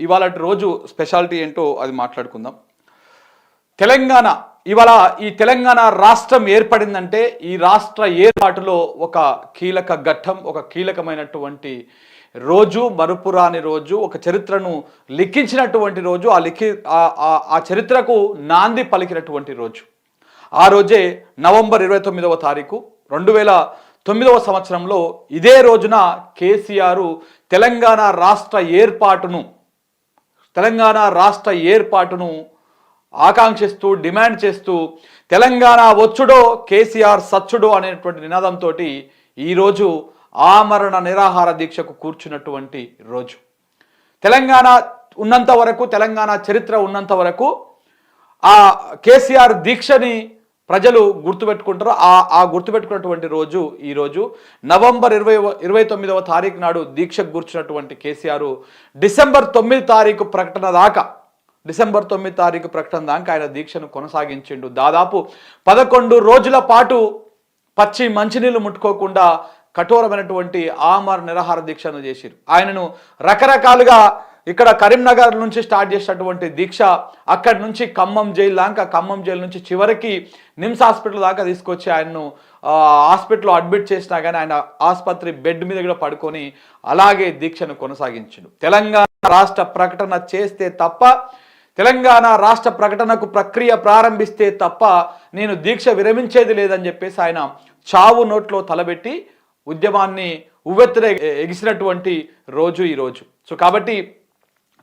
ఇవాళ రోజు స్పెషాలిటీ ఏంటో అది మాట్లాడుకుందాం. తెలంగాణ ఇవాళ ఈ తెలంగాణ రాష్ట్రం ఏర్పడిందంటే ఈ రాష్ట్ర ఏర్పాటులో ఒక కీలక ఘట్టం ఒక కీలకమైనటువంటి రోజు మరుపురాని రోజు ఒక చరిత్రను లిఖించినటువంటి రోజు ఆ లిఖి ఆ- ఆ చరిత్రకు నాంది పలికినటువంటి రోజు. ఆ రోజే నవంబర్ ఇరవై తొమ్మిదవ తారీఖు. రెండు వేల తొమ్మిదవ సంవత్సరంలో ఇదే రోజున కేసీఆర్ తెలంగాణ రాష్ట్ర ఏర్పాటును తెలంగాణ రాష్ట్ర ఏర్పాటును ఆకాంక్షిస్తూ డిమాండ్ చేస్తూ తెలంగాణ వచ్చుడో కేసీఆర్ సచ్చుడో అనేటువంటి నినాదంతో ఈరోజు ఆమరణ నిరాహార దీక్షకు కూర్చున్నటువంటి రోజు. తెలంగాణ ఉన్నంత వరకు తెలంగాణ చరిత్ర ఉన్నంత వరకు ఆ కేసీఆర్ దీక్షని ప్రజలు గుర్తుపెట్టుకుంటారు ఆ ఆ గుర్తుపెట్టుకున్నటువంటి రోజు ఈరోజు నవంబర్ ఇరవై ఇరవై తొమ్మిదవ తారీఖు నాడు దీక్షకు కూర్చున్నటువంటి కేసీఆర్ డిసెంబర్ తొమ్మిది తారీఖు ప్రకటన దాకా డిసెంబర్ తొమ్మిది తారీఖు ప్రకటన దాకా ఆయన దీక్షను కొనసాగించిండు. దాదాపు పదకొండు రోజుల పాటు పచ్చి మంచినీళ్ళు ముట్టుకోకుండా కఠోరమైనటువంటి ఆమర నిరాహార దీక్షను చేసిరు. ఆయనను రకరకాలుగా ఇక్కడ కరీంనగర్ నుంచి స్టార్ట్ చేసినటువంటి దీక్ష అక్కడి నుంచి ఖమ్మం జైలు దాకా ఖమ్మం జైలు నుంచి చివరికి నిమ్స్ హాస్పిటల్ దాకా తీసుకొచ్చి ఆయన్ను హాస్పిటల్లో అడ్మిట్ చేసినా కానీ ఆయన ఆసుపత్రి బెడ్ మీద కూడా పడుకొని అలాగే దీక్షను కొనసాగించిండు. తెలంగాణ రాష్ట్ర ప్రకటన చేస్తే తప్ప తెలంగాణ రాష్ట్ర ప్రకటనకు ప్రక్రియ ప్రారంభిస్తే తప్ప నేను దీక్ష విరమించేది లేదని చెప్పేసి ఆయన చావు నోట్లో తలబెట్టి ఉద్యమాన్ని ఉవ్వెత్తున ఎగిసినటువంటి రోజు ఈరోజు సో కాబట్టి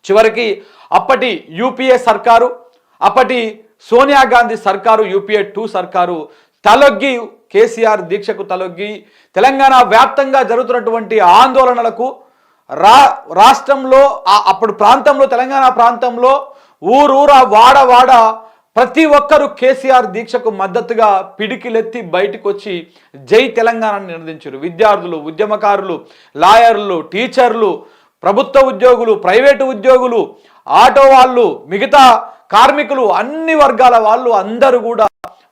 చివరికి అప్పటి యూపీఏ సర్కారు అప్పటి సోనియా గాంధీ సర్కారు యూపీఏ టూ సర్కారు తలొగ్గి కేసీఆర్ దీక్షకు తలొగ్గి తెలంగాణ వ్యాప్తంగా జరుగుతున్నటువంటి ఆందోళనలకు రా రాష్ట్రంలో అప్పుడు ప్రాంతంలో తెలంగాణ ప్రాంతంలో ఊరూర వాడ వాడ ప్రతి ఒక్కరూ కేసీఆర్ దీక్షకు మద్దతుగా పిడికిలెత్తి బయటకు వచ్చి జై తెలంగాణ నినదించారు విద్యార్థులు ఉద్యమకారులు లాయర్లు టీచర్లు ప్రభుత్వ ఉద్యోగులు ప్రైవేటు ఉద్యోగులు ఆటో వాళ్ళు మిగతా కార్మికులు అన్ని వర్గాల వాళ్ళు అందరూ కూడా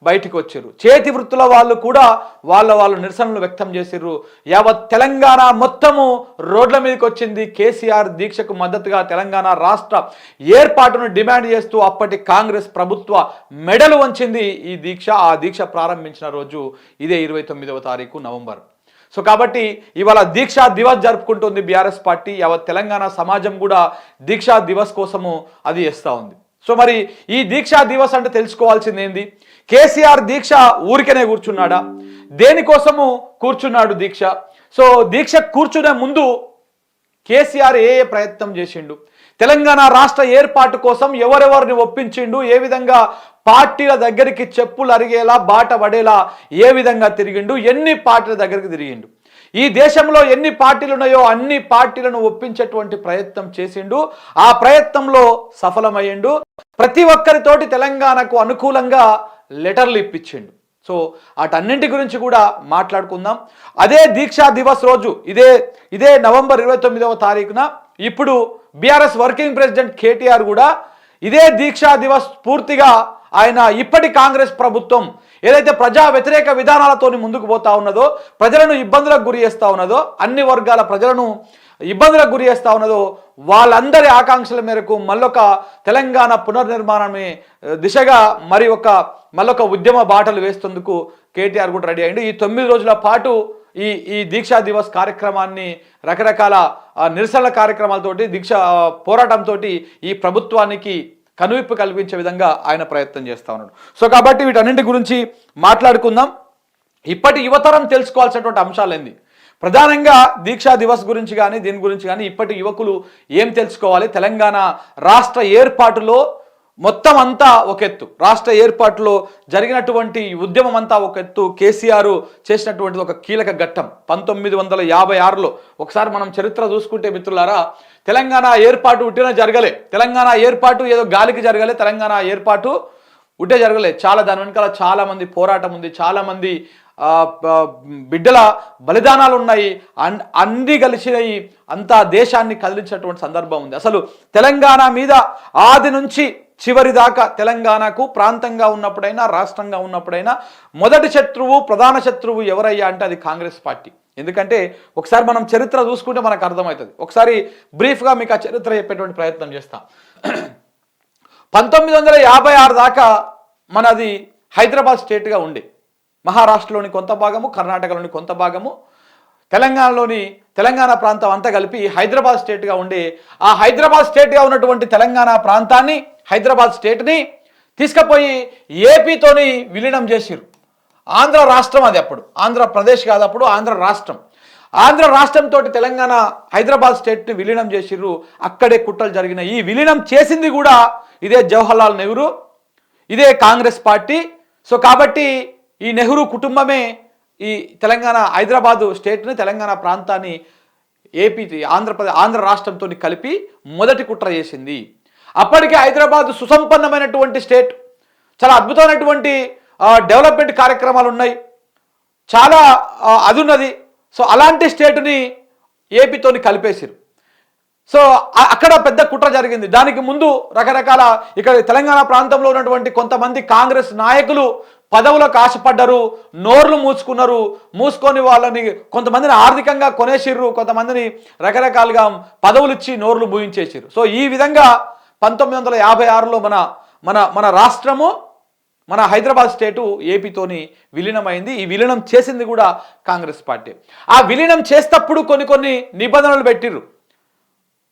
బయటకు వచ్చారు. చేతి వృత్తుల వాళ్ళు కూడా వాళ్ళ వాళ్ళు నిరసనలు వ్యక్తం చేసిర్రు. యావత్ తెలంగాణ మొత్తము రోడ్ల మీదకి వచ్చింది. కేసీఆర్ దీక్షకు మద్దతుగా తెలంగాణ రాష్ట్ర ఏర్పాటును డిమాండ్ చేస్తూ అప్పటి కాంగ్రెస్ ప్రభుత్వ మెడలు వంచింది ఈ దీక్ష. ఆ దీక్ష ప్రారంభించిన రోజు ఇదే ఇరవై తొమ్మిదవ తారీఖు నవంబర్. సో కాబట్టి ఇవాళ దీక్షా దివస్ జరుపుకుంటుంది బీఆర్ఎస్ పార్టీ యావత్ తెలంగాణ సమాజం కూడా దీక్షా దివస్ కోసము అది చేస్తూ ఉంది. సో మరి ఈ దీక్షా దివస్ అంటే తెలుసుకోవాల్సింది ఏంది? కేసీఆర్ దీక్ష ఊరికనే కూర్చున్నాడా? దేనికోసము కూర్చున్నాడు దీక్ష? సో దీక్ష కూర్చునే ముందు కేసీఆర్ ఏ ఏ ప్రయత్నం చేసిండు? తెలంగాణ రాష్ట్ర ఏర్పాటు కోసం ఎవరెవరిని ఒప్పించిండు? ఏ విధంగా పార్టీల దగ్గరికి చెప్పులు అరిగేలా బాట పడేలా ఏ విధంగా తిరిగిండు? ఎన్ని పార్టీల దగ్గరికి తిరిగిండు? ఈ దేశంలో ఎన్ని పార్టీలు ఉన్నాయో అన్ని పార్టీలను ఒప్పించేటువంటి ప్రయత్నం చేసిండు. ఆ ప్రయత్నంలో సఫలమయ్యిండు. ప్రతి ఒక్కరితోటి తెలంగాణకు అనుకూలంగా లెటర్లు ఇప్పించిండు. సో అటన్నింటి గురించి కూడా మాట్లాడుకుందాం. అదే దీక్షా దివస్ రోజు ఇదే ఇదే నవంబర్ ఇరవై తొమ్మిదవ తారీఖున ఇప్పుడు బీఆర్ఎస్ వర్కింగ్ ప్రెసిడెంట్ కేటీఆర్ కూడా ఇదే దీక్షా దివస్ పూర్తిగా ఆయన ఇప్పటి కాంగ్రెస్ ప్రభుత్వం ఏదైతే ప్రజా వ్యతిరేక విధానాలతోని ముందుకు పోతా ఉన్నదో ప్రజలను ఇబ్బందులకు గురి చేస్తూ ఉన్నదో అన్ని వర్గాల ప్రజలను ఇబ్బందులకు గురి చేస్తూ ఉన్నదో వాళ్ళందరి ఆకాంక్షల మేరకు మళ్ళొక తెలంగాణ పునర్నిర్మాణమే దిశగా మరి ఒక మళ్ళొక ఉద్యమ బాటలు వేస్తుందుకు కేటీఆర్ కూడా రెడీ అయ్యిండు ఈ తొమ్మిది రోజుల పాటు ఈ ఈ దీక్షా దివస్ కార్యక్రమాన్ని రకరకాల నిరసన కార్యక్రమాలతోటి దీక్ష పోరాటంతో ఈ ప్రభుత్వానికి కనువిప్పు కల్పించే విధంగా ఆయన ప్రయత్నం చేస్తూ ఉన్నాడు. సో కాబట్టి వీటన్నింటి గురించి మాట్లాడుకుందాం. ఇప్పటి యువతరం తెలుసుకోవాల్సినటువంటి అంశాలు ఏంది? ప్రధానంగా దీక్షా దివస్ గురించి కానీ దీని గురించి కానీ ఇప్పటి యువకులు ఏం తెలుసుకోవాలి? తెలంగాణ రాష్ట్ర ఏర్పాటులో మొత్తం అంతా ఒక ఎత్తు. రాష్ట్ర ఏర్పాటులో జరిగినటువంటి ఉద్యమం అంతా ఒక ఎత్తు. కేసీఆర్ చేసినటువంటిది ఒక కీలక ఘట్టం. పంతొమ్మిది వందల యాభై ఆరులో ఒకసారి మనం చరిత్ర చూసుకుంటే మిత్రులారా తెలంగాణ ఏర్పాటు ఉట్టిన జరగలే. తెలంగాణ ఏర్పాటు ఏదో గాలికి జరగలే తెలంగాణ ఏర్పాటు ఉంటే జరగలేదు చాలా దాని వెనకాల చాలా మంది పోరాటం ఉంది. చాలా మంది బిడ్డల బలిదానాలు ఉన్నాయి. అన్ అన్ని కలిసినవి అంతా దేశాన్ని కదిలించినటువంటి సందర్భం ఉంది. అసలు తెలంగాణ మీద ఆది నుంచి చివరి దాకా తెలంగాణకు ప్రాంతంగా ఉన్నప్పుడైనా రాష్ట్రంగా ఉన్నప్పుడైనా మొదటి శత్రువు ప్రధాన శత్రువు ఎవరయ్యా అంటే అది కాంగ్రెస్ పార్టీ. ఎందుకంటే ఒకసారి మనం చరిత్ర చూసుకుంటే మనకు అర్థమవుతుంది. ఒకసారి బ్రీఫ్గా మీకు ఆ చరిత్ర చెప్పేటువంటి ప్రయత్నం చేస్తాం. పంతొమ్మిది వందల యాభై ఆరు దాకా మనది హైదరాబాద్ స్టేట్గా ఉండే. మహారాష్ట్రలోని కొంత భాగము కర్ణాటకలోని కొంత భాగము తెలంగాణలోని తెలంగాణ ప్రాంతం అంతా కలిపి హైదరాబాద్ స్టేట్గా ఉండే ఆ హైదరాబాద్ స్టేట్గా ఉన్నటువంటి తెలంగాణ ప్రాంతాన్ని హైదరాబాద్ స్టేట్ని తీసుకుపోయి ఏపీతోని విలీనం చేసిరు ఆంధ్ర రాష్ట్రం అది అప్పుడు. ఆంధ్రప్రదేశ్ కాదు అప్పుడు ఆంధ్ర రాష్ట్రం. ఆంధ్ర రాష్ట్రంతో తెలంగాణ హైదరాబాద్ స్టేట్ని విలీనం చేసిర్రు. అక్కడే కుట్రలు జరిగినాయి. ఈ విలీనం చేసింది కూడా ఇదే జవహర్లాల్ నెహ్రూ ఇదే కాంగ్రెస్ పార్టీ. సో కాబట్టి ఈ నెహ్రూ కుటుంబమే ఈ తెలంగాణ హైదరాబాదు స్టేట్ని తెలంగాణ ప్రాంతాన్ని ఏపీ ఆంధ్రప్రదేశ్ ఆంధ్ర రాష్ట్రంతో కలిపి మొదటి కుట్ర చేసింది. అప్పటికే హైదరాబాద్ సుసంపన్నమైనటువంటి స్టేట్ చాలా అద్భుతమైనటువంటి డెవలప్మెంట్ కార్యక్రమాలు ఉన్నాయి. చాలా అదున్నది. అది ఉన్నది సో అలాంటి స్టేట్ని ఏపీతోని కలిపేసిరు. సో అక్కడ పెద్ద కుట్ర జరిగింది. దానికి ముందు రకరకాల ఇక్కడ తెలంగాణ ప్రాంతంలో ఉన్నటువంటి కొంతమంది కాంగ్రెస్ నాయకులు పదవులకు ఆశపడ్డరు నోర్లు మూసుకున్నారు మూసుకొని వాళ్ళని కొంతమందిని ఆర్థికంగా కొనేసిర్రు కొంతమందిని రకరకాలుగా పదవులు ఇచ్చి నోర్లు భూయించేసిర్రు సో ఈ విధంగా పంతొమ్మిది వందల యాభై ఆరులో మన మన మన రాష్ట్రము మన హైదరాబాద్ స్టేటు ఏపీతోని విలీనమైంది. ఈ విలీనం చేసింది కూడా కాంగ్రెస్ పార్టీ. ఆ విలీనం చేసేటప్పుడు కొన్ని కొన్ని నిబంధనలు పెట్టిర్రు.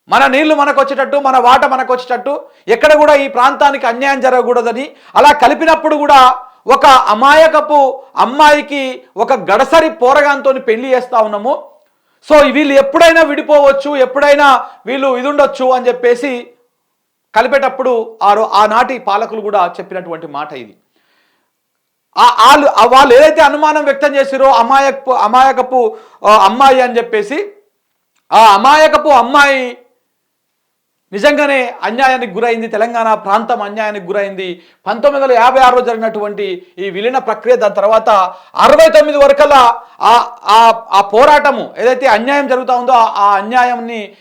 మన నీళ్ళు మనకు వచ్చేటట్టు మన వాట మనకు వచ్చేటట్టు ఎక్కడ కూడా ఈ ప్రాంతానికి అన్యాయం జరగకూడదని అలా కలిపినప్పుడు కూడా ఒక అమాయకపు అమ్మాయికి ఒక గడసరి పోరగాంతో పెళ్ళి చేస్తా ఉన్నాము. సో వీళ్ళు ఎప్పుడైనా విడిపోవచ్చు ఎప్పుడైనా వీళ్ళు ఇది ఉండొచ్చు అని చెప్పేసి కలిపేటప్పుడు ఆరు ఆనాటి పాలకులు కూడా చెప్పినటువంటి మాట ఇది. వాళ్ళు వాళ్ళు ఏదైతే అనుమానం వ్యక్తం చేసిరో అమాయకపు అమాయకపు అమ్మాయి అని చెప్పేసి ఆ అమాయకపు అమ్మాయి నిజంగానే అన్యాయానికి గురైంది తెలంగాణ ప్రాంతం అన్యాయానికి గురైంది. పంతొమ్మిది వందల యాభై ఆరులో జరిగినటువంటి ఈ విలీన ప్రక్రియ దాని తర్వాత అరవై తొమ్మిది వరకల్లా ఆ ఆ- ఆ పోరాటము ఏదైతే అన్యాయం జరుగుతూ ఉందో ఆ- అన్యాయంని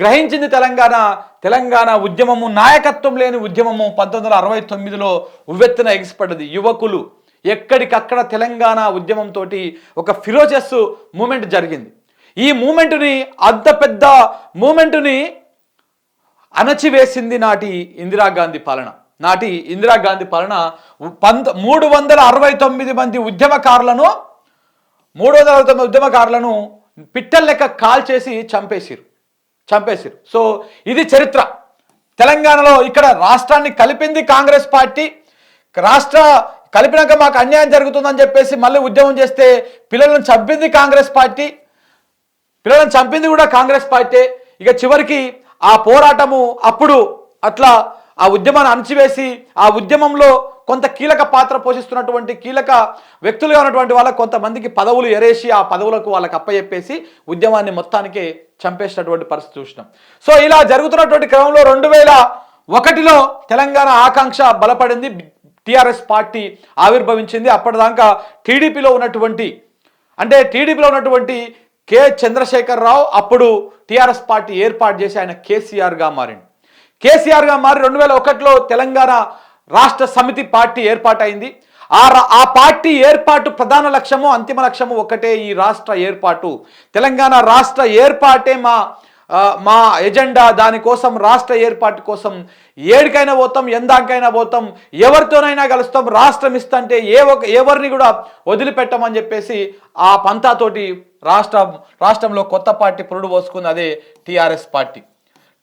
గ్రహించింది తెలంగాణ. తెలంగాణ ఉద్యమము నాయకత్వం లేని ఉద్యమము పంతొమ్మిది వందల అరవై తొమ్మిదిలో ఉవ్వెత్తున ఎగిసిపడ్డది. యువకులు ఎక్కడికక్కడ తెలంగాణ ఉద్యమంతో ఒక ఫిరోజస్ మూమెంట్ జరిగింది. ఈ మూమెంట్ని అంత పెద్ద మూమెంట్ని అణచివేసింది నాటి ఇందిరాగాంధీ పాలన. నాటి ఇందిరాగాంధీ పాలన పంత మూడు వందల అరవై తొమ్మిది మంది ఉద్యమకారులను మూడు వందల అరవై తొమ్మిది ఉద్యమకారులను పిట్టల లెక్క కాల్ చేసి చంపేసిరు. చంపేసిరు. సో ఇది చరిత్ర. తెలంగాణలో ఇక్కడ రాష్ట్రాన్ని కలిపింది కాంగ్రెస్ పార్టీ. రాష్ట్ర కలిపినాక మాకు అన్యాయం జరుగుతుందని చెప్పేసి మళ్ళీ ఉద్యమం చేస్తే పిల్లలను చంపింది కాంగ్రెస్ పార్టీ. పిల్లలను చంపింది కూడా కాంగ్రెస్ పార్టీ. ఇక చివరికి ఆ పోరాటము అప్పుడు అట్లా ఆ ఉద్యమాన్ని అణచివేసి ఆ ఉద్యమంలో కొంత కీలక పాత్ర పోషిస్తున్నటువంటి కీలక వ్యక్తులుగా ఉన్నటువంటి వాళ్ళ కొంతమందికి పదవులు ఎరేసి ఆ పదవులకు వాళ్ళకి అప్పచెప్పేసి ఉద్యమాన్ని మొత్తానికి చంపేసినటువంటి పరిస్థితి చూసినాం. సో ఇలా జరుగుతున్నటువంటి క్రమంలో రెండు వేల ఒకటిలో తెలంగాణ ఆకాంక్ష బలపడింది టిఆర్ఎస్ పార్టీ ఆవిర్భవించింది. అప్పటిదాకా టీడీపీలో ఉన్నటువంటి అంటే టీడీపీలో ఉన్నటువంటి కె. చంద్రశేఖర్ రావు అప్పుడు టిఆర్ఎస్ పార్టీ ఏర్పాటు చేసి ఆయన కేసీఆర్గా మారిండు. కేసీఆర్గా మారి రెండు వేల ఒకటిలో తెలంగాణ రాష్ట్ర సమితి పార్టీ ఏర్పాటైంది. ఆ రా- ఆ పార్టీ ఏర్పాటు ప్రధాన లక్ష్యము అంతిమ లక్ష్యము ఒకటే ఈ రాష్ట్ర ఏర్పాటు. తెలంగాణ రాష్ట్ర ఏర్పాటే మా మా ఎజెండా. దానికోసం రాష్ట్ర ఏర్పాటు కోసం ఏడికైనా పోతాం ఎందాకైనా పోతాం ఎవరితోనైనా కలుస్తాం రాష్ట్రం ఇస్తంటే ఏ ఒక ఎవరిని కూడా వదిలిపెట్టమని చెప్పేసి ఆ పంతాతోటి రాష్ట్ర రాష్ట్రంలో కొత్త పార్టీ పురుడు పోసుకుంది అదే టీఆర్ఎస్ పార్టీ.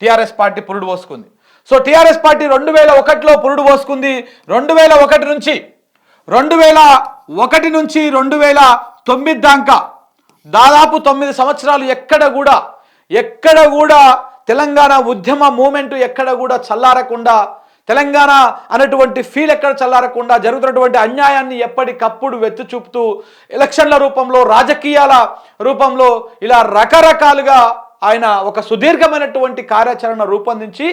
టీఆర్ఎస్ పార్టీ పురుడు పోసుకుంది. సో టీఆర్ఎస్ పార్టీ రెండు వేల ఒకటిలో పురుడు పోసుకుంది రెండు వేల ఒకటి నుంచి. రెండు వేల ఒకటి నుంచి రెండు వేల తొమ్మిది దాకా. దాదాపు తొమ్మిది సంవత్సరాలు ఎక్కడ కూడా ఎక్కడ కూడా తెలంగాణ ఉద్యమ మూమెంట్ ఎక్కడ కూడా చల్లారకుండా తెలంగాణ అనేటువంటి ఫీల్ ఎక్కడ చల్లారకుండా జరుగుతున్నటువంటి అన్యాయాన్ని ఎప్పటికప్పుడు వెత్తు చూపుతూ ఎలక్షన్ల రూపంలో రాజకీయాల రూపంలో ఇలా రకరకాలుగా ఆయన ఒక సుదీర్ఘమైనటువంటి కార్యాచరణ రూపొందించి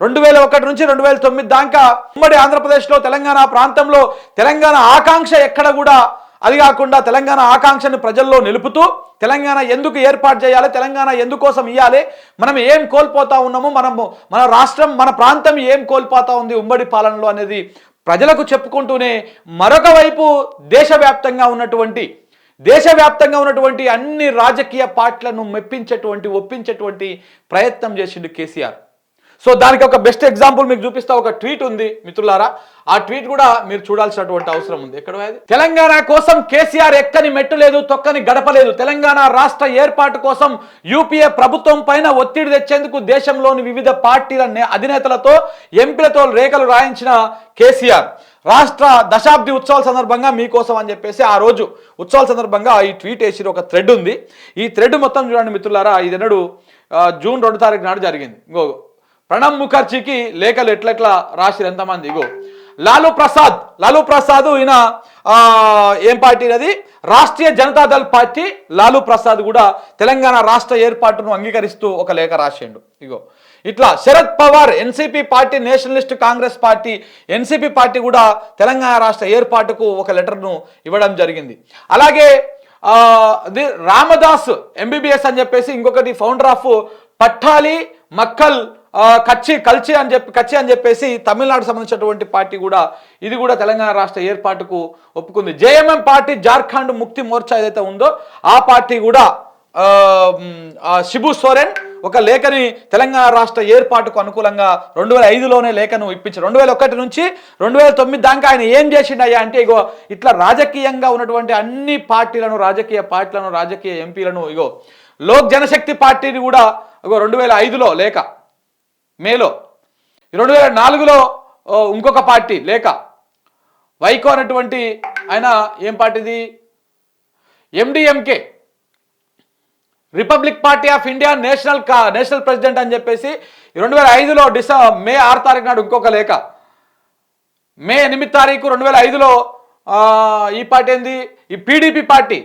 రెండు వేల ఒకటి నుంచి రెండు వేల తొమ్మిది దాకా ఉమ్మడి ఆంధ్రప్రదేశ్లో తెలంగాణ ప్రాంతంలో తెలంగాణ ఆకాంక్ష ఎక్కడ కూడా అది కాకుండా తెలంగాణ ఆకాంక్షను ప్రజల్లో నిలుపుతూ తెలంగాణ ఎందుకు ఏర్పాటు చేయాలి తెలంగాణ ఎందుకోసం ఇవ్వాలి మనం ఏం కోల్పోతా ఉన్నాము మనము మన రాష్ట్రం మన ప్రాంతం ఏం కోల్పోతా ఉంది ఉమ్మడి పాలనలో అనేది ప్రజలకు చెప్పుకుంటూనే మరొక వైపు దేశవ్యాప్తంగా ఉన్నటువంటి దేశవ్యాప్తంగా ఉన్నటువంటి అన్ని రాజకీయ పార్టీలను మెప్పించేటువంటి ఒప్పించేటువంటి ప్రయత్నం చేసిండు కేసీఆర్. సో దానికి ఒక బెస్ట్ ఎగ్జాంపుల్ మీకు చూపిస్తా ఒక ట్వీట్ ఉంది మిత్రులారా. ఆ ట్వీట్ కూడా మీరు చూడాల్సినటువంటి అవసరం ఉంది. ఎక్కడ తెలంగాణ కోసం కేసీఆర్ ఎక్కని మెట్టు లేదు తొక్కని గడపలేదు తెలంగాణ రాష్ట్ర ఏర్పాటు కోసం యూపీఏ ప్రభుత్వం పైన ఒత్తిడి తెచ్చేందుకు దేశంలోని వివిధ పార్టీల అధినేతలతో ఎంపీలతో రేఖలు రాయించిన కేసీఆర్. రాష్ట్ర దశాబ్ది ఉత్సవాల సందర్భంగా మీకోసం అని చెప్పేసి ఆ రోజు ఉత్సవాల సందర్భంగా ఈ ట్వీట్ వేసిన ఒక థ్రెడ్ ఉంది. ఈ థ్రెడ్ మొత్తం చూడండి మిత్రులారా. ఇది జూన్ రెండు తారీఖు నాడు జరిగింది. ఇంకో ప్రణబ్ ముఖర్జీకి లేఖలు ఎట్లెట్లా రాసిరు ఎంతమంది? ఇగో లాలూ ప్రసాద్ లాలూ ప్రసాద్ ఈయన ఏం పార్టీ అది? రాష్ట్రీయ జనతాదళ్ పార్టీ లాలూ ప్రసాద్ కూడా తెలంగాణ రాష్ట్ర ఏర్పాటును అంగీకరిస్తూ ఒక లేఖ రాసిండు. ఇగో ఇట్లా Sharad Pawar NCP party Nationalist Congress party NCP party కూడా తెలంగాణ రాష్ట్ర ఏర్పాటుకు ఒక లెటర్ను ఇవ్వడం జరిగింది. అలాగే ది రామదాస్ ఎంబీబీఎస్ అని చెప్పేసి ఇంకొకటి ఫౌండర్ ఆఫ్ పట్టాలి మక్కల్ కచ్చి కల్చి అని చెప్పి కచ్చి అని చెప్పేసి తమిళనాడు సంబంధించినటువంటి పార్టీ కూడా ఇది కూడా తెలంగాణ రాష్ట్ర ఏర్పాటుకు ఒప్పుకుంది. జేఎంఎం పార్టీ జార్ఖండ్ ముక్తి మోర్చా ఏదైతే ఉందో ఆ పార్టీ కూడా శిబు సోరెన్ ఒక లేఖని తెలంగాణ రాష్ట్ర ఏర్పాటుకు అనుకూలంగా రెండు వేల ఐదులోనే లేఖను ఇప్పించారు. రెండు వేల ఒకటి నుంచి రెండు వేల తొమ్మిది దాకా ఆయన ఏం చేసిండయ్యా అంటే ఇగో ఇట్లా రాజకీయంగా ఉన్నటువంటి అన్ని పార్టీలను రాజకీయ పార్టీలను రాజకీయ ఎంపీలను ఇగో లోక్ జనశక్తి పార్టీని కూడా ఇగో రెండు వేల ఐదులో లేఖ మేలో. రెండు వేల నాలుగులో ఇంకొక పార్టీ లేఖ వైకో అనేటువంటి ఆయన ఏం పార్టీది? MDMK. Republic party of India national కా నేషనల్ ప్రెసిడెంట్ అని చెప్పేసి రెండు వేల ఐదులో డిసె మే ఆరు తారీఖు నాడు ఇంకొక లేఖ మే ఎనిమిది తారీఖు రెండు వేల ఐదులో ఈ పార్టీ ఏంది? ఈ పీడీపీ పార్టీ.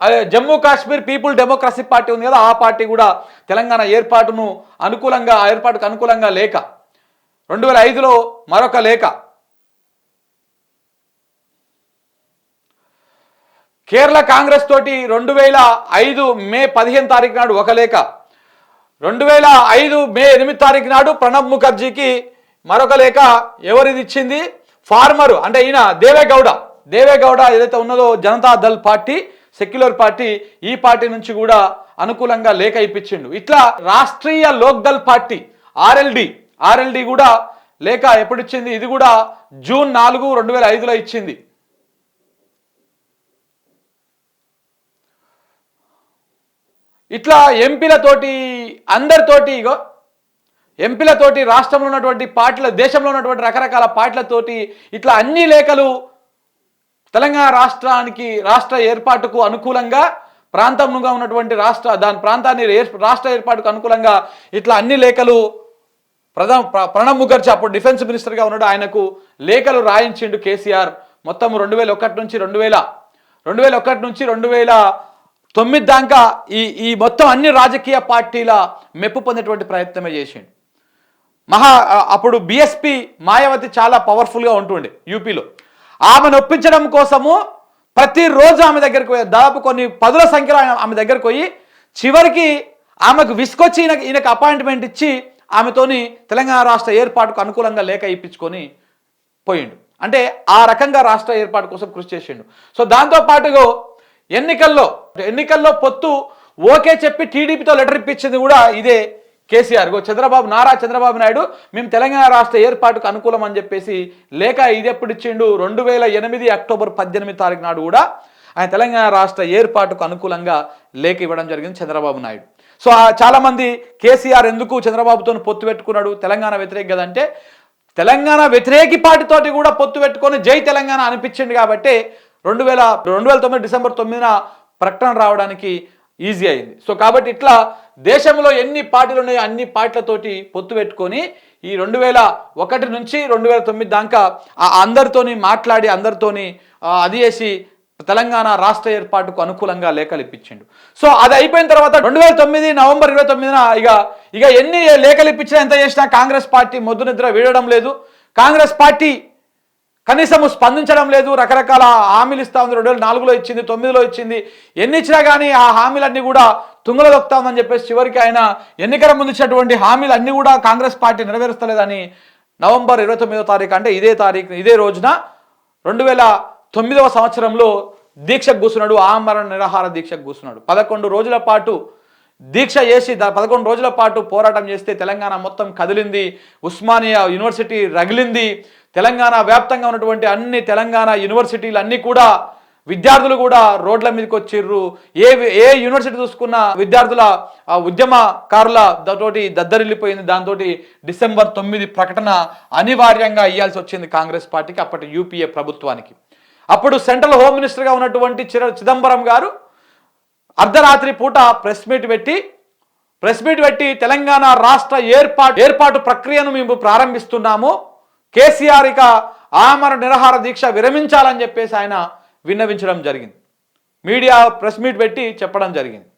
అదే Jammu Kashmir people democracy party ఉంది కదా ఆ పార్టీ కూడా తెలంగాణ ఏర్పాటును అనుకూలంగా ఆ ఏర్పాటుకు అనుకూలంగా లేఖ రెండు వేల ఐదులో మరొక లేఖ కేరళ కాంగ్రెస్ తోటి రెండు వేల ఐదు మే పదిహేను తారీఖు నాడు ఒక లేఖ రెండు వేల ఐదు మే ఎనిమిది తారీఖు నాడు ప్రణబ్ ముఖర్జీకి మరొక లేఖ ఎవరిది ఇచ్చింది? ఫార్మరు అంటే ఈయన దేవేగౌడ. దేవేగౌడ ఏదైతే ఉన్నదో Janata Dal party secular party ఈ పార్టీ నుంచి కూడా అనుకూలంగా లేఖ ఇప్పించిండు. ఇట్లా Rashtriya Lok Dal party RLD RLD కూడా లేఖ ఎప్పుడిచ్చింది? ఇది కూడా జూన్ నాలుగు రెండు వేల ఐదులో ఇచ్చింది. ఇట్లా ఎంపీలతోటి అందరితోటి ఇగో ఎంపీలతోటి రాష్ట్రంలో ఉన్నటువంటి పార్టీల దేశంలో ఉన్నటువంటి రకరకాల పార్టీలతోటి ఇట్లా అన్ని లేఖలు తెలంగాణ రాష్ట్రానికి రాష్ట్ర ఏర్పాటుకు అనుకూలంగా ప్రాంతంగా ఉన్నటువంటి రాష్ట్ర దాని ప్రాంతాన్ని రాష్ట్ర ఏర్పాటుకు అనుకూలంగా ఇట్లా అన్ని లేఖలు ప్రధాన ప్ర- ప్రణబ్ ముఖర్జీ అప్పుడు డిఫెన్స్ మినిస్టర్గా ఉన్నాడు. ఆయనకు లేఖలు రాయించిండు కేసీఆర్. మొత్తం రెండు వేల ఒకటి నుంచి రెండు వేల రెండు వేల ఒకటి నుంచి రెండు వేల తొమ్మిది దాకా ఈ ఈ మొత్తం అన్ని రాజకీయ పార్టీల మెప్పు పొందేటువంటి ప్రయత్నమే చేసిండు. మహా అప్పుడు బిఎస్పి మాయావతి చాలా పవర్ఫుల్గా ఉంటుండే యూపీలో. ఆమెను ఒప్పించడం కోసము ప్రతిరోజు ఆమె దగ్గరికి పోయి దాదాపు కొన్ని పదుల సంఖ్యలో ఆయన ఆమె దగ్గరికి పోయి చివరికి ఆమెకు విసుకొచ్చి ఈయనకి ఈయనకు అపాయింట్మెంట్ ఇచ్చి ఆమెతోని తెలంగాణ రాష్ట్ర ఏర్పాటుకు అనుకూలంగా లేఖ ఇప్పించుకొని పోయిండు. అంటే ఆ రకంగా రాష్ట్ర ఏర్పాటు కోసం కృషి చేసిండు. సో దాంతో పాటుగా ఎన్నికల్లో ఎన్నికల్లో పొత్తు ఓకే చెప్పి టీడీపీతో లెటర్ ఇప్పించింది కూడా ఇదే కేసీఆర్ గో చంద్రబాబు నారా చంద్రబాబు నాయుడు మేము తెలంగాణ రాష్ట్ర ఏర్పాటుకు అనుకూలం అని చెప్పేసి లేఖ ఇది ఎప్పుడు ఇచ్చిండు? రెండు వేల ఎనిమిది అక్టోబర్ పద్దెనిమిది తారీఖు నాడు కూడా ఆయన తెలంగాణ రాష్ట్ర ఏర్పాటుకు అనుకూలంగా లేఖ ఇవ్వడం జరిగింది చంద్రబాబు నాయుడు. సో చాలామంది కేసీఆర్ ఎందుకు చంద్రబాబుతో పొత్తు పెట్టుకున్నాడు? తెలంగాణ వ్యతిరేక కదంటే తెలంగాణ వ్యతిరేకి పార్టీతోటి కూడా పొత్తు పెట్టుకొని జై తెలంగాణ అనిపించింది కాబట్టి రెండు వేల రెండు వేల తొమ్మిది డిసెంబర్ తొమ్మిదిన ప్రకటన రావడానికి ఈజీ అయింది. సో కాబట్టి ఇట్లా దేశంలో ఎన్ని పార్టీలు ఉన్నాయో అన్ని పార్టీలతోటి పొత్తు పెట్టుకొని ఈ రెండు వేల ఒకటి నుంచి రెండు వేల తొమ్మిది దాకా ఆ అందరితోని మాట్లాడి అందరితోని అది చేసి తెలంగాణ రాష్ట్ర ఏర్పాటుకు అనుకూలంగా లేఖలు ఇప్పించిండు. సో అది అయిపోయిన తర్వాత రెండు వేల తొమ్మిది నవంబర్ ఇరవై తొమ్మిదిన ఇక ఇక ఎన్ని లేఖలు ఇప్పించినా ఎంత చేసినా కాంగ్రెస్ పార్టీ మొద్దు నిద్ర వీడడం లేదు. కాంగ్రెస్ పార్టీ కనీసము స్పందించడం లేదు. రకరకాల హామీలు ఇస్తా ఉంది. రెండు వేల నాలుగులో ఇచ్చింది తొమ్మిదిలో ఇచ్చింది. ఎన్ని ఇచ్చినా కానీ ఆ హామీలన్నీ కూడా తుంగలో దొక్కుతామని చెప్పేసి చివరికి ఆయన ఎన్నికల ముందు ఇచ్చినటువంటి హామీలు అన్నీ కూడా కాంగ్రెస్ పార్టీ నెరవేరుస్తలేదని నవంబర్ ఇరవై తొమ్మిదో తారీఖు అంటే ఇదే తారీఖు ఇదే రోజున రెండు వేల తొమ్మిదవ సంవత్సరంలో దీక్షకు కూర్చున్నాడు ఆమరణ నిరాహార దీక్షకు కూర్చున్నాడు. పదకొండు రోజుల పాటు దీక్ష చేసి దా- పదకొండు రోజుల పాటు పోరాటం చేస్తే తెలంగాణ మొత్తం కదిలింది ఉస్మానియా యూనివర్సిటీ రగిలింది తెలంగాణ వ్యాప్తంగా ఉన్నటువంటి అన్ని తెలంగాణ యూనివర్సిటీలు అన్నీ కూడా విద్యార్థులు కూడా రోడ్ల మీదకి వచ్చిర్రు. ఏ ఏ యూనివర్సిటీ చూసుకున్న విద్యార్థుల ఉద్యమకారుల తోటి దద్దరిల్లిపోయింది. దాంతో డిసెంబర్ తొమ్మిది ప్రకటన అనివార్యంగా ఇవ్వాల్సి వచ్చింది కాంగ్రెస్ పార్టీకి అప్పటి యూపీఏ ప్రభుత్వానికి. అప్పుడు సెంట్రల్ హోమ్ మినిస్టర్గా ఉన్నటువంటి చిర చిదంబరం గారు అర్ధరాత్రి పూట ప్రెస్ మీట్ పెట్టి ప్రెస్ మీట్ పెట్టి తెలంగాణ రాష్ట్ర ఏర్పాటు ఏర్పాటు ప్రక్రియను మేము ప్రారంభిస్తున్నాము. కేసీఆర్ ఇక ఆమర నిరహార దీక్ష విరమించాలని చెప్పేసి ఆయన విన్నవించడం జరిగింది. మీడియా ప్రెస్ మీట్ పెట్టి చెప్పడం జరిగింది.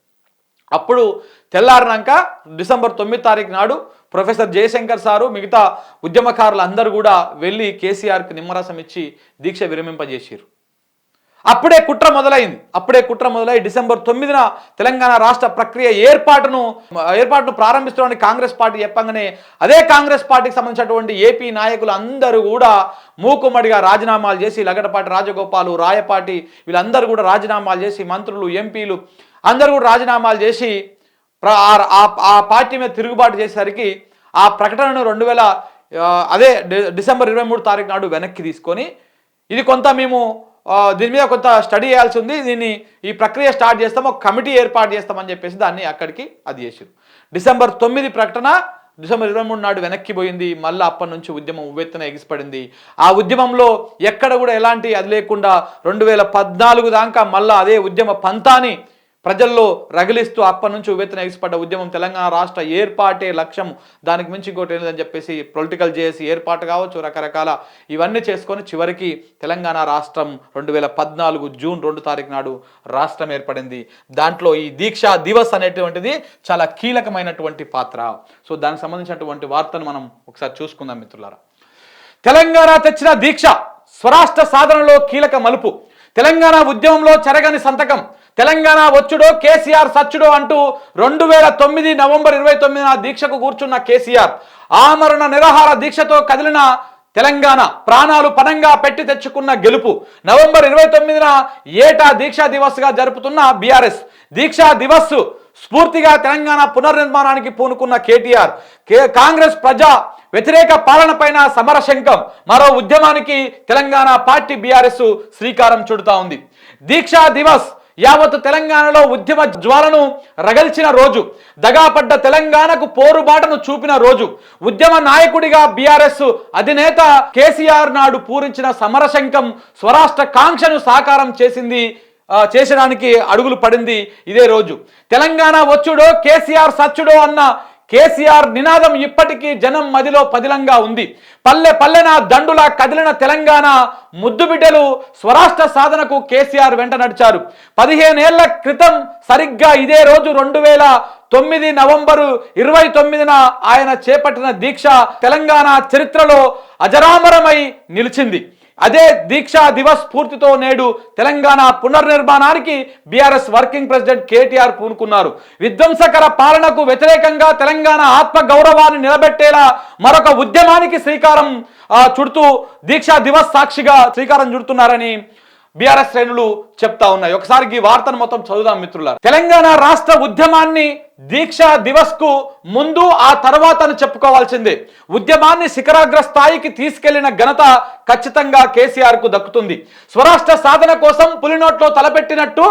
అప్పుడు తెల్లారినాక డిసెంబర్ తొమ్మిది తారీఖు నాడు ప్రొఫెసర్ జయశంకర్ సారు మిగతా ఉద్యమకారులు అందరూ కూడా వెళ్ళి కేసీఆర్కి నిమ్మరసం ఇచ్చి దీక్ష విరమింపజేసారు అప్పుడే కుట్ర మొదలైంది. అప్పుడే కుట్ర మొదలై డిసెంబర్ తొమ్మిదిన తెలంగాణ రాష్ట్ర ప్రక్రియ ఏర్పాటును ఏర్పాటును ప్రారంభిస్తామని కాంగ్రెస్ పార్టీ చెప్పంగానే అదే కాంగ్రెస్ పార్టీకి సంబంధించినటువంటి ఏపీ నాయకులు అందరూ కూడా మూకుమ్మడిగా రాజీనామాలు చేసి లగడపాటి రాజగోపాలు రాయపాటి వీళ్ళందరూ కూడా రాజీనామాలు చేసి మంత్రులు ఎంపీలు అందరూ కూడా రాజీనామాలు చేసి ఆ- పార్టీ మీద తిరుగుబాటు చేసేసరికి ఆ ప్రకటనను రెండు వేల అదే డి- డిసెంబర్ ఇరవై మూడు తారీఖు నాడు వెనక్కి తీసుకొని ఇది కొంత మేము దీని మీద కొంత స్టడీ చేయాల్సి ఉంది. దీన్ని ఈ ప్రక్రియ స్టార్ట్ చేస్తాం ఒక కమిటీ ఏర్పాటు చేస్తామని చెప్పేసి దాన్ని అక్కడికి అది చేసారు డిసెంబర్ తొమ్మిది ప్రకటన డిసెంబర్ ఇరవై మూడు నాడు వెనక్కి పోయింది. మళ్ళీ అప్పటి నుంచి ఉద్యమం ఉవ్వెత్తున ఎగిసిపడింది. ఆ ఉద్యమంలో ఎక్కడ కూడా ఎలాంటి అది లేకుండా రెండు వేల పద్నాలుగు దాకా మళ్ళీ అదే ఉద్యమ పంతాని ప్రజల్లో రగిలిస్తూ అప్పటి నుంచి ఉవ్వెత్తున ఎగిసిపడ్డ ఉద్యమం తెలంగాణ రాష్ట్ర ఏర్పాటే లక్ష్యం దానికి మించి ఇంకోటి లేదని చెప్పేసి పొలిటికల్ చేసి ఏర్పాటు కావచ్చు రకరకాల ఇవన్నీ చేసుకొని చివరికి తెలంగాణ రాష్ట్రం రెండు వేల పద్నాలుగు జూన్ రెండు తారీఖు నాడు రాష్ట్రం ఏర్పడింది. దాంట్లో ఈ దీక్షా దివస్ అనేటువంటిది చాలా కీలకమైనటువంటి పాత్ర. సో దానికి సంబంధించినటువంటి వార్తను మనం ఒకసారి చూసుకుందాం మిత్రులారా. తెలంగాణ తెచ్చిన దీక్ష స్వరాష్ట్ర సాధనలో కీలక మలుపు. తెలంగాణ ఉద్యమంలో చెరగని సంతకం. తెలంగాణ వచ్చుడో కేసీఆర్ సచ్చుడో అంటూ రెండు వేల తొమ్మిది నవంబర్ ఇరవై తొమ్మిదిన దీక్షకు కూర్చున్న కేసీఆర్ ఆమరణ నిరాహార దీక్షతో కదిలిన తెలంగాణ ప్రాణాలు పనంగా పెట్టి తెచ్చుకున్న గెలుపు. నవంబర్ ఇరవై తొమ్మిదిన ఏటా దీక్షా దివస్గా జరుపుతున్న బీఆర్ఎస్. దీక్షా దివస్ స్ఫూర్తిగా తెలంగాణ పునర్నిర్మాణానికి పూనుకున్న కేటీఆర్. కే కాంగ్రెస్ ప్రజా వ్యతిరేక పాలన పైన సమరశంకం మరో ఉద్యమానికి తెలంగాణ పార్టీ బీఆర్ఎస్ శ్రీకారం చుడుతా ఉంది. దీక్షా దివస్ యావత్ తెలంగాణలో ఉద్యమ జ్వాలను రగల్చిన రోజు దగాపడ్డ తెలంగాణకు పోరుబాటను చూపిన రోజు ఉద్యమ నాయకుడిగా బీఆర్ఎస్ అధినేత కేసీఆర్ నాడు పూరించిన సమరశంకం స్వరాష్ట్ర కాంక్షను సాకారం చేసింది చేసడానికి అడుగులు పడింది ఇదే రోజు. తెలంగాణ వచ్చుడో కేసీఆర్ సచ్చుడో అన్న కేసీఆర్ నినాదం ఇప్పటికీ జనం మదిలో పదిలంగా ఉంది. పల్లె పల్లెన దండులా కదిలిన తెలంగాణ ముద్దు బిడ్డలు స్వరాష్ట్ర సాధనకు కేసీఆర్ వెంట నడిచారు. పదిహేనేళ్ళ క్రితం సరిగ్గా ఇదే రోజు రెండు వేల తొమ్మిది నవంబరు ఇరవై తొమ్మిదిన ఆయన చేపట్టిన దీక్ష తెలంగాణ చరిత్రలో అజరామరమై నిలిచింది. అదే దీక్షా దివస్ స్ఫూర్తితో నేడు తెలంగాణ పునర్నిర్మాణానికి బీఆర్ఎస్ వర్కింగ్ ప్రెసిడెంట్ కేటీఆర్ పూనుకున్నారు. విధ్వంసకర పాలనకు వ్యతిరేకంగా తెలంగాణ ఆత్మ గౌరవాన్ని నిలబెట్టేలా మరొక ఉద్యమానికి శ్రీకారం చుడుతూ దీక్షా దివస్ సాక్షిగా శ్రీకారం చుడుతున్నారని బీఆర్ఎస్ శ్రేణులు చెప్తా ఉన్నాయి. ఒకసారి ఈ వార్తను మొత్తం చదువుదాం మిత్రులారు. తెలంగాణ రాష్ట్ర ఉద్యమాన్ని దీక్షా దివస్కు ముందు ఆ తర్వాత అని చెప్పుకోవాల్సిందే. ఉద్యమాన్ని శిఖరాగ్ర స్థాయికి తీసుకెళ్ళిన ఘనత ఖచ్చితంగా కేసీఆర్కు దక్కుతుంది. స్వరాష్ట్ర సాధన కోసం పులినోట్లో తలపెట్టినట్టు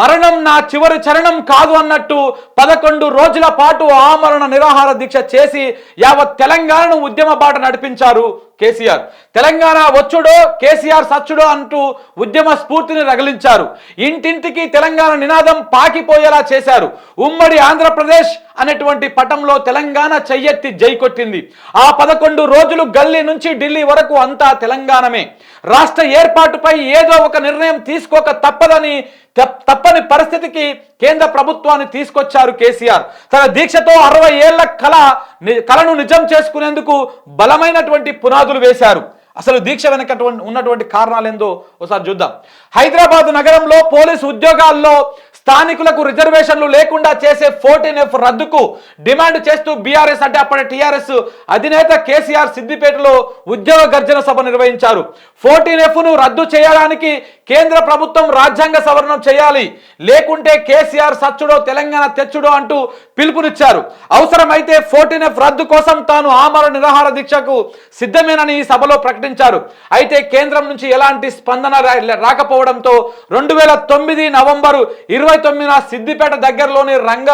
మరణం నా చివరి చరణం కాదు అన్నట్టు పదకొండు రోజుల పాటు ఆమరణ నిరాహార దీక్ష చేసి యావత్ తెలంగాణను ఉద్యమ బాట నడిపించారు కేసీఆర్. తెలంగాణ వచ్చుడో కేసీఆర్ సచ్చుడో అంటూ ఉద్యమ స్ఫూర్తిని రగిలించారు. ఇంటింటికి తెలంగాణ నినాదం పాకిపోయేలా చేశారు. ఉమ్మడి ఆంధ్రప్రదేశ్ అనేటువంటి పటంలో తెలంగాణ చెయ్యెత్తి జై కొట్టింది. ఆ పదకొండు రోజులు గల్లీ నుంచి ఢిల్లీ వరకు అంతా తెలంగాణమే. రాష్ట్ర ఏర్పాటుపై ఏదో ఒక నిర్ణయం తీసుకోక తప్పదని తప్పని పరిస్థితికి కేంద్ర ప్రభుత్వాన్ని తీసుకొచ్చారు కేసీఆర్. తన దీక్షతో అరవై ఏళ్ళ కళ కళను నిజం చేసుకునేందుకు బలమైనటువంటి పునాదులు వేశారు. అసలు దీక్ష వెనక ఉన్నటువంటి కారణాలు ఏందో ఒకసారి చూద్దాం. హైదరాబాద్ నగరంలో పోలీసు ఉద్యోగాల్లో స్థానికులకు రిజర్వేషన్లు లేకుండా చేసే ఫోర్టీన్ ఎఫ్ రద్దుకు డిమాండ్ చేస్తూ బీఆర్ఎస్ అంటే అప్పటి టీఆర్ఎస్ అధినేత కేసీఆర్ సిద్దిపేటలో ఉద్యోగ గర్జన సభ నిర్వహించారు. ఫోర్టీన్ ఎఫ్ను రద్దు చేయడానికి కేంద్ర ప్రభుత్వం రాజ్యాంగ సవరణం చేయాలి. లేకుంటే కేసీఆర్ సచ్చుడో తెలంగాణ తెచ్చుడో అంటూ పిలుపునిచ్చారు. అవసరమైతే ఫోర్టీన్ ఎఫ్ రద్దు కోసం తాను ఆమర నిరాహార దీక్షకు సిద్ధమేనని ఈ సభలో ప్రకటించారు. అయితే కేంద్రం నుంచి ఎలాంటి స్పందన రాకపోవడంతో రెండు వేల తొమ్మిది నవంబరు ఇరవై తొమ్మిదిన సిద్దిపేట దగ్గరలోని రంగ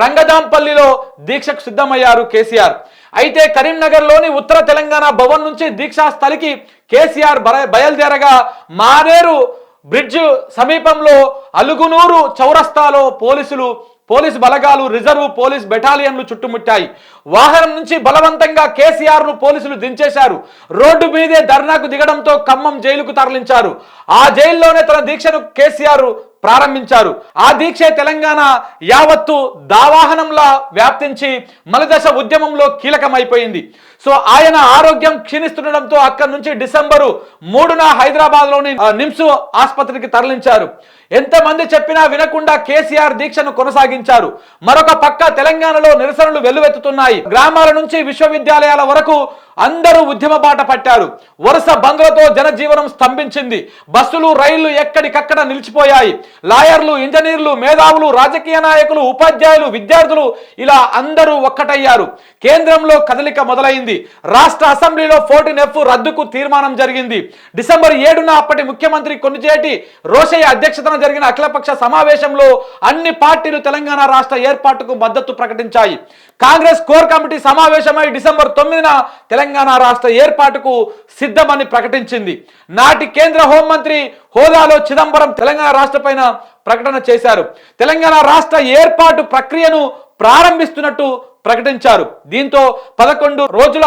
రంగదాంపల్లిలో దీక్షకు సిద్ధమయ్యారు కేసీఆర్. అయితే కరీంనగర్లోని ఉత్తర తెలంగాణ భవన్ నుంచి దీక్షా స్థలికి కేసీఆర్ బయలుదేరగా మానేరు బ్రిడ్జ్ సమీపంలో అలుగునూరు చౌరస్తాలో పోలీసులు పోలీస్ బలగాలు రిజర్వ్ పోలీస్ బెటాలియన్లు చుట్టుముట్టాయి. వాహనం నుంచి బలవంతంగా కేసీఆర్ను పోలీసులు దించేశారు. రోడ్డు మీదే ధర్నాకు దిగడంతో ఖమ్మం జైలుకు తరలించారు. ఆ జైల్లోనే తన దీక్షను కేసీఆర్ ప్రారంభించారు. ఆ దీక్షే తెలంగాణ యావత్తు దావాహనంలా వ్యాప్తించి మలదశ ఉద్యమంలో కీలకమైపోయింది. సో ఆయన ఆరోగ్యం క్షీణిస్తుండడంతో అక్కడి నుంచి డిసెంబరు మూడున హైదరాబాద్లోని నిమ్స్ ఆసుపత్రికి తరలించారు. ఎంతమంది చెప్పినా వినకుండా కేసీఆర్ దీక్షను కొనసాగించారు. మరొక పక్క తెలంగాణలో నిరసనలు వెల్లువెత్తుతున్నాయి. గ్రామాల నుంచి విశ్వవిద్యాలయాల వరకు అందరూ ఉద్యమ బాట పట్టారు. వరుస బంద్లతో జనజీవనం స్తంభించింది. బస్సులు రైళ్ళు ఎక్కడికక్కడ నిలిచిపోయాయి. లాయర్లు ఇంజనీర్లు మేధావులు రాజకీయ నాయకులు ఉపాధ్యాయులు విద్యార్థులు ఇలా అందరూ ఒక్కటయ్యారు. కేంద్రంలో కదలిక మొదలైంది. రాష్ట్ర అసెంబ్లీలో ఫోర్టీన్ ఎఫ్ రద్దుకు తీర్మానం జరిగింది. డిసెంబర్ ఏడున అప్పటి ముఖ్యమంత్రి కొన్నిచేటి రోషయ్య అధ్యక్షతన జరిగిన అఖిలపక్ష సమావేశంలో అన్ని పార్టీలు తెలంగాణ రాష్ట్ర ఏర్పాటుకు మద్దతు ప్రకటించాయి. కాంగ్రెస్ కోర్ కమిటీ సమావేశమై డిసెంబర్ తొమ్మిదిన తెలంగాణ రాష్ట్ర ఏర్పాటుకు సిద్ధమని ప్రకటించింది. నాటి కేంద్ర హోంమంత్రి హోదాలో చిదంబరం తెలంగాణ రాష్ట్ర పైన ప్రకటన చేశారు. తెలంగాణ రాష్ట్ర ఏర్పాటు ప్రక్రియను ప్రారంభిస్తున్నట్టు ప్రకటించారు. దీంతో పదకొండు రోజుల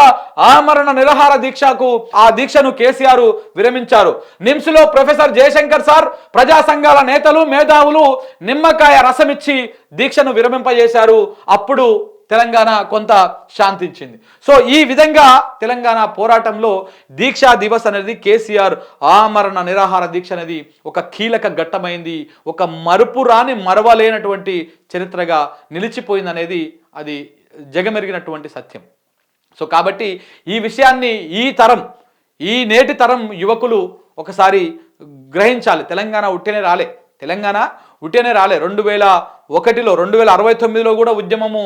ఆమరణ నిరహార దీక్షకు ఆ దీక్షను కేసీఆర్ విరమించారు. నిమ్స్లో ప్రొఫెసర్ జయశంకర్ సార్ ప్రజా సంఘాల నేతలు మేధావులు నిమ్మకాయ రసమిచ్చి దీక్షను విరమింపజేశారు. అప్పుడు తెలంగాణ కొంత శాంతించింది. సో ఈ విధంగా తెలంగాణ పోరాటంలో దీక్షా దివస్ అనేది కేసీఆర్ ఆమరణ నిరాహార దీక్ష అనేది ఒక కీలక ఘట్టమైంది. ఒక మరుపు రాని మరవలేనటువంటి చరిత్రగా నిలిచిపోయింది అనేది అది జగమెరిగినటువంటి సత్యం. సో కాబట్టి ఈ విషయాన్ని ఈ తరం ఈ నేటి తరం యువకులు ఒకసారి గ్రహించాలి. తెలంగాణ ఉట్టినే రాలే. తెలంగాణ ఉట్టినే రాలే. రెండు వేల ఒకటిలో రెండు వేల అరవై తొమ్మిదిలో కూడా ఉద్యమము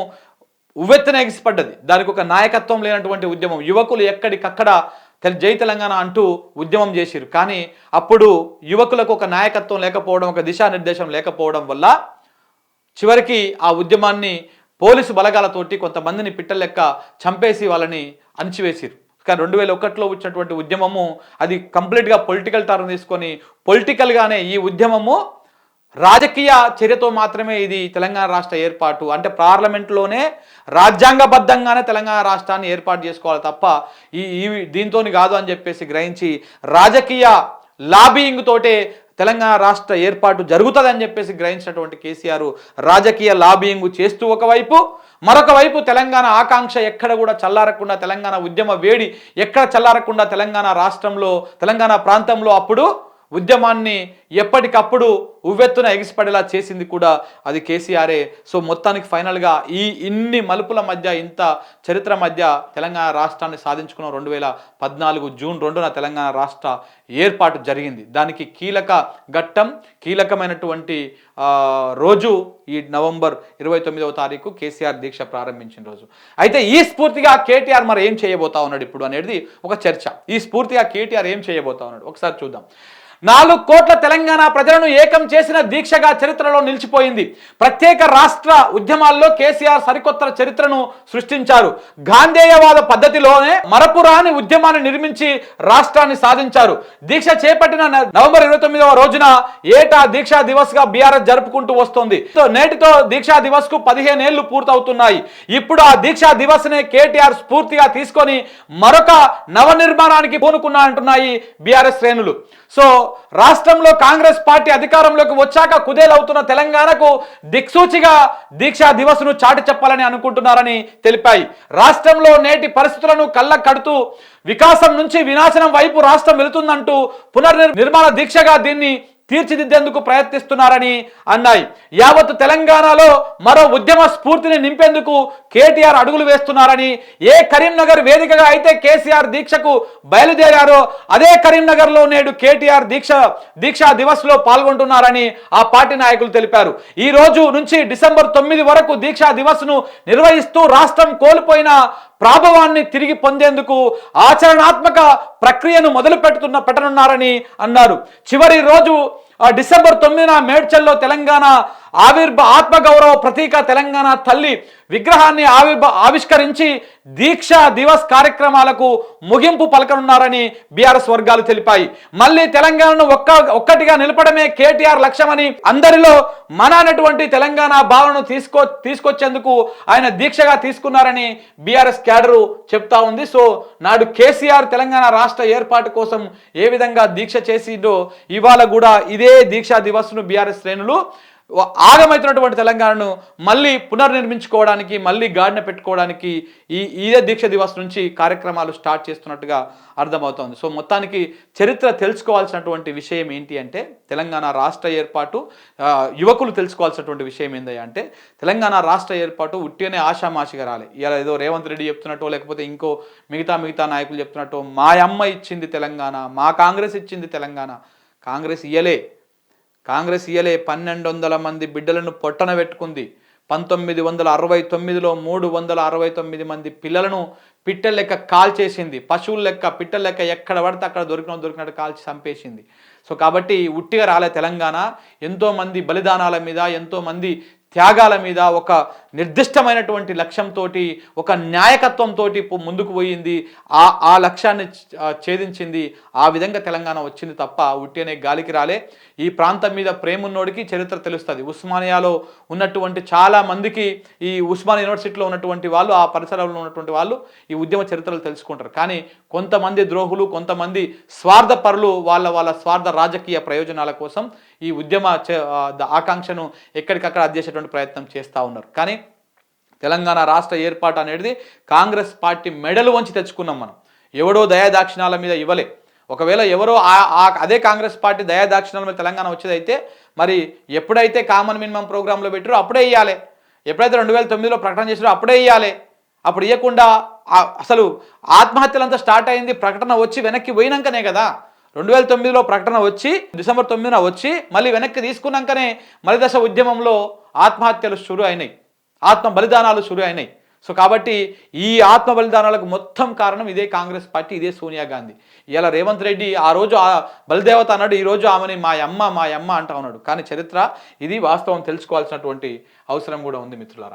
ఉవ్వెత్తున ఎగిసిపడ్డది. దానికి ఒక నాయకత్వం లేనటువంటి ఉద్యమం. యువకులు ఎక్కడికక్కడ జై తెలంగాణ అంటూ ఉద్యమం చేసిరు కానీ అప్పుడు యువకులకు ఒక నాయకత్వం లేకపోవడం ఒక దిశానిర్దేశం లేకపోవడం వల్ల చివరికి ఆ ఉద్యమాన్ని పోలీసు బలగాలతోటి కొంతమందిని పిట్టల లెక్క చంపేసి వాళ్ళని అణిచివేసిరు కానీ రెండు వేల ఒకటిలో వచ్చినటువంటి ఉద్యమము అది కంప్లీట్గా పొలిటికల్ టర్న్ తీసుకొని పొలిటికల్గానే ఈ ఉద్యమము రాజకీయ చర్యతో మాత్రమే ఇది తెలంగాణ రాష్ట్ర ఏర్పాటు. అంటే పార్లమెంట్లోనే రాజ్యాంగబద్ధంగానే తెలంగాణ రాష్ట్రాన్ని ఏర్పాటు చేసుకోవాలి తప్ప ఈ ఈ దీంతోని కాదు అని చెప్పేసి గ్రహించి రాజకీయ లాబియింగ్ తోటే తెలంగాణ రాష్ట్ర ఏర్పాటు జరుగుతుందని చెప్పేసి గ్రహించినటువంటి కేసీఆర్ రాజకీయ లాబియింగ్ చేస్తూ ఒకవైపు మరొక వైపు తెలంగాణ ఆకాంక్ష ఎక్కడ కూడా చల్లారకుండా తెలంగాణ ఉద్యమ వేడి ఎక్కడ చల్లారకుండా తెలంగాణ రాష్ట్రంలో తెలంగాణ ప్రాంతంలో అప్పుడు ఉద్యమాన్ని ఎప్పటికప్పుడు ఉవ్వెత్తున ఎగిసిపడేలా చేసింది కూడా అది కేసీఆరే. సో మొత్తానికి ఫైనల్గా ఈ ఇన్ని మలుపుల మధ్య ఇంత చరిత్ర మధ్య తెలంగాణ రాష్ట్రాన్ని సాధించుకున్న రెండు వేల పద్నాలుగు జూన్ రెండున తెలంగాణ రాష్ట్ర ఏర్పాటు జరిగింది. దానికి కీలక ఘట్టం కీలకమైనటువంటి రోజు ఈ నవంబర్ ఇరవై తొమ్మిదవ తారీఖు కేసీఆర్ దీక్ష ప్రారంభించిన రోజు. అయితే ఈ స్ఫూర్తిగా కేటీఆర్ మరి ఏం చేయబోతా ఉన్నాడు ఇప్పుడు అనేది ఒక చర్చ. ఈ స్ఫూర్తిగా కేటీఆర్ ఏం చేయబోతా ఉన్నాడు? ఒకసారి చూద్దాం. నాలుగు కోట్ల తెలంగాణ ప్రజలను ఏకం చేసిన దీక్షగా చరిత్రలో నిలిచిపోయింది. ప్రత్యేక రాష్ట్ర ఉద్యమాల్లో కేసీఆర్ సరికొత్త చరిత్రను సృష్టించారు. గాంధేయవాద పద్ధతిలోనే మరపురాని ఉద్యమాన్ని నిర్మించి రాష్ట్రాన్ని సాధించారు. దీక్ష చేపట్టిన నవంబర్ ఇరవై తొమ్మిదవ రోజున ఏటా దీక్షా దివస్గా బీఆర్ఎస్ జరుపుకుంటూ వస్తోంది. సో నేటితో దీక్షా దివస్కు పదిహేను ఏళ్ళు పూర్తవుతున్నాయి. ఇప్పుడు ఆ దీక్షా దివస్ నే కేటీఆర్ స్ఫూర్తిగా తీసుకొని మరొక నవనిర్మాణానికి పూనుకున్నా అంటున్నాయి బీఆర్ఎస్ శ్రేణులు. సో రాష్ట్రంలో కాంగ్రెస్ పార్టీ అధికారంలోకి వచ్చాక కుదేలవుతున్న తెలంగాణకు దిక్సూచిగా దీక్షా దివస్ను చాటి చెప్పాలని అనుకుంటున్నారని తెలిపాయి. రాష్ట్రంలో నేటి పరిస్థితులను కళ్ళ కడుతూ వికాసం నుంచి వినాశనం వైపు రాష్ట్రం వెళుతుందంటూ పునర్నిర్ నిర్మాణ దీక్షగా దీన్ని తీర్చిదిద్దేందుకు ప్రయత్నిస్తున్నారని అన్నాయి. యావత్ తెలంగాణలో మరో ఉద్యమ స్ఫూర్తిని నింపేందుకు కేటీఆర్ అడుగులు వేస్తున్నారని ఏ కరీంనగర్ వేదికగా అయితే కేసీఆర్ దీక్షకు బయలుదేరారో అదే కరీంనగర్లో నేడు కేటీఆర్ దీక్ష దీక్షా దివస్లో పాల్గొంటున్నారని ఆ పార్టీ నాయకులు తెలిపారు. ఈ రోజు నుంచి డిసెంబర్ తొమ్మిది వరకు దీక్షా దివస్ను నిర్వహిస్తూ రాష్ట్రం కోల్పోయిన ప్రాభవాన్ని తిరిగి పొందేందుకు ఆచరణాత్మక ప్రక్రియను మొదలు పెడుతున్న పెట్టనున్నారని అన్నారు. చివరి రోజు ఆ డిసెంబర్ తొమ్మిదిన మేడ్చల్లో తెలంగాణ ఆవిర్భ ఆత్మగౌరవ ప్రతీక తెలంగాణ తల్లి విగ్రహాన్ని ఆవిర్భ ఆవిష్కరించి దీక్షా దివస్ కార్యక్రమాలకు ముగింపు పలకనున్నారని బీఆర్ఎస్ వర్గాలు తెలిపాయి. మళ్ళీ తెలంగాణను ఒక్క ఒక్కటిగా నిలపడమే కేటీఆర్ లక్ష్యమని అందరిలో మన అనేటువంటి తెలంగాణ భావనను తీసుకో తీసుకొచ్చేందుకు ఆయన దీక్షగా తీసుకున్నారని బీఆర్ఎస్ క్యాడరు చెప్తా ఉంది. సో నాడు కేసీఆర్ తెలంగాణ రాష్ట్ర ఏర్పాటు కోసం ఏ విధంగా దీక్ష చేసిండో ఇవాళ కూడా ఇదే దీక్షా దివస్ను బీఆర్ఎస్ శ్రేణులు ఆగమవుతున్నటువంటి తెలంగాణను మళ్ళీ పునర్నిర్మించుకోవడానికి మళ్ళీ గాడిన పెట్టుకోవడానికి ఈ ఇదే దీక్ష దివస్ నుంచి కార్యక్రమాలు స్టార్ట్ చేస్తున్నట్టుగా అర్థమవుతోంది. సో మొత్తానికి చరిత్ర తెలుసుకోవాల్సినటువంటి విషయం ఏంటి అంటే తెలంగాణ రాష్ట్ర ఏర్పాటు యువకులు తెలుసుకోవాల్సినటువంటి విషయం ఏంటి అంటే తెలంగాణ రాష్ట్ర ఏర్పాటు ఉట్టినే ఆశామాషిగా రాలే. ఇలా ఏదో రేవంత్ రెడ్డి చెప్తున్నట్టు లేకపోతే ఇంకో మిగతా మిగతా నాయకులు చెప్తున్నట్టు మా అమ్మ ఇచ్చింది తెలంగాణ మా కాంగ్రెస్ ఇచ్చింది తెలంగాణ కాంగ్రెస్ ఇయ్యలే. కాంగ్రెస్ ఇయలే పన్నెండు వందల మంది బిడ్డలను పొట్టన పెట్టుకుంది. పంతొమ్మిది వందల అరవై తొమ్మిదిలో మూడు వందల అరవై తొమ్మిది మంది పిల్లలను పిట్టల లెక్క కాల్చేసింది. పశువుల లెక్క పిట్టల లెక్క ఎక్కడ పడితే అక్కడ దొరికిన దొరికినట్టు కాల్చి చంపేసింది. సో కాబట్టి ఉట్టిగా రాలే తెలంగాణ. ఎంతోమంది బలిదానాల మీద ఎంతోమంది త్యాగాల మీద ఒక నిర్దిష్టమైనటువంటి లక్ష్యంతో ఒక న్యాయకత్వంతో ముందుకు పోయింది. ఆ ఆ లక్ష్యాన్ని ఆ ఛేదించింది. ఆ విధంగా తెలంగాణ వచ్చింది తప్ప ఉట్టినే గాలికి రాలే. ఈ ప్రాంతం మీద ప్రేమున్నోడికి చరిత్ర తెలుస్తుంది. ఉస్మానియాలో ఉన్నటువంటి చాలా మందికి ఈ ఉస్మాన్ యూనివర్సిటీలో ఉన్నటువంటి వాళ్ళు ఆ పరిసరాల్లో ఉన్నటువంటి వాళ్ళు ఈ ఉద్యమ చరిత్రలు తెలుసుకుంటారు. కానీ కొంతమంది ద్రోహులు కొంతమంది స్వార్థ పరులు వాళ్ళ వాళ్ళ స్వార్థ రాజకీయ ప్రయోజనాల కోసం ఈ ఉద్యమ ఆకాంక్షను ఎక్కడికక్కడ అధ్యేసేటువంటి ప్రయత్నం చేస్తూ ఉన్నారు. కానీ తెలంగాణ రాష్ట్ర ఏర్పాటు అనేది కాంగ్రెస్ పార్టీ మెడలు వంచి తెచ్చుకున్నాం మనం. ఎవడో దయాదాక్షిణాల మీద ఇవ్వలే. ఒకవేళ ఎవరో ఆ- అదే కాంగ్రెస్ పార్టీ దయాదాక్షిణాల మీద తెలంగాణ వచ్చేదైతే మరి ఎప్పుడైతే కామన్ మినిమం ప్రోగ్రాంలో పెట్టారో అప్పుడే ఇవ్వాలి ఎప్పుడైతే రెండు వేల తొమ్మిదిలో ప్రకటన చేసారో అప్పుడే ఇవ్వాలి అప్పుడు ఇవ్వకుండా అసలు ఆత్మహత్యలంతా స్టార్ట్ అయింది ప్రకటన వచ్చి వెనక్కి పోయినాకనే కదా. రెండు వేల తొమ్మిదిలో ప్రకటన వచ్చి డిసెంబర్ తొమ్మిదిన వచ్చి మళ్ళీ వెనక్కి తీసుకున్నాకనే మలిదశ ఉద్యమంలో ఆత్మహత్యలు షురు అయినాయి. ఆత్మ బలిదానాలు షురు అయినాయి. సో కాబట్టి ఈ ఆత్మ బలిదానాలకు మొత్తం కారణం ఇదే కాంగ్రెస్ పార్టీ ఇదే సోనియా గాంధీ. ఇలా రేవంత్ రెడ్డి ఆ రోజు ఆ బలిదేవత అన్నాడు ఈ రోజు ఆమెని మా అమ్మ మా అమ్మ అంటా ఉన్నాడు. కానీ చరిత్ర ఇది వాస్తవం తెలుసుకోవాల్సినటువంటి అవసరం కూడా ఉంది మిత్రులారా.